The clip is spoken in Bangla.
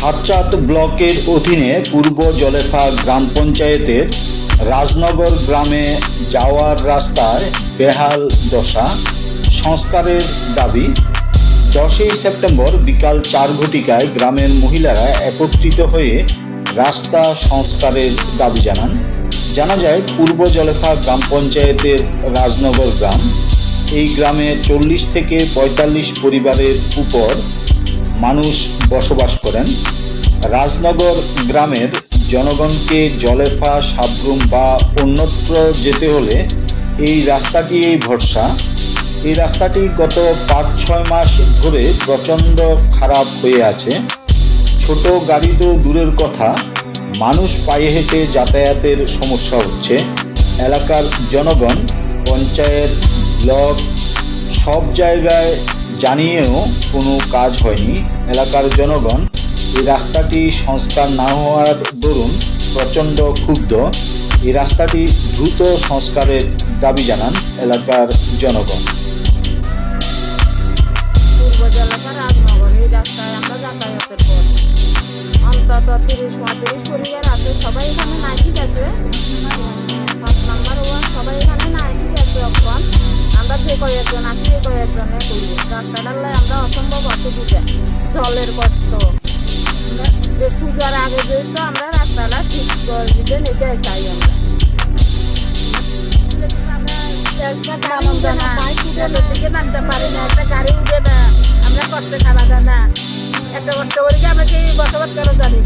সাতচাঁদ ব্লকের অধীনে পূর্ব জলেফা গ্রাম পঞ্চায়েতের রাজনগর গ্রামে যাওয়ার রাস্তায় বেহাল দশা। সংস্কারের দাবি, দশই সেপ্টেম্বর বিকাল চার ঘটিকায় গ্রামের মহিলারা একত্রিত হয়ে রাস্তা সংস্কারের দাবি জানান। জানা যায়, পূর্ব জলেফা গ্রাম পঞ্চায়েতের রাজনগর গ্রাম, এই গ্রামে চল্লিশ থেকে পঁয়তাল্লিশ পরিবারের উপর মানুষ বসবাস করেন। রাজনগর গ্রামের জনগণকে জলেফা সাবরুম বা অন্যত্র যেতে হলে এই রাস্তাটি এই ভরসা। এই রাস্তাটি গত পাঁচ, ছয় মাস ধরে প্রচণ্ড খারাপ হয়ে আছে। ছোট গাড়ি তো দূরের কথা, মানুষ পায়ে হেঁটে যাতায়াতের সমস্যা হচ্ছে। এলাকার জনগণ, পঞ্চায়েত, ব্লক, সব জায়গায় জানিয়েও কোনো কাজ হয়নি। এলাকার জনগণ এই রাস্তাটি সংস্কার না হওয়ার দরুন প্রচণ্ড ক্ষুব্ধ। এই রাস্তাটি দ্রুত সংস্কারের দাবি জানান এলাকার জনগণ। সবাই এখানে আছে কয়েকজন আছি এই কয়েকজনে লাই আমরা অসম্ভব অসুবিধা। জলের কষ্ট। পূজার আগে যেহেতু আমরা রাস্তাটা ঠিক করে দিবেন এটাই চাই আমরা। একটা গাড়ি উঠে না। নামতে পারি না একটা গাড়ি উঠে না আমরা কষ্টে খাওয়া যায় না। একটা কষ্ট করি আমরা কি বসবাস করা জানে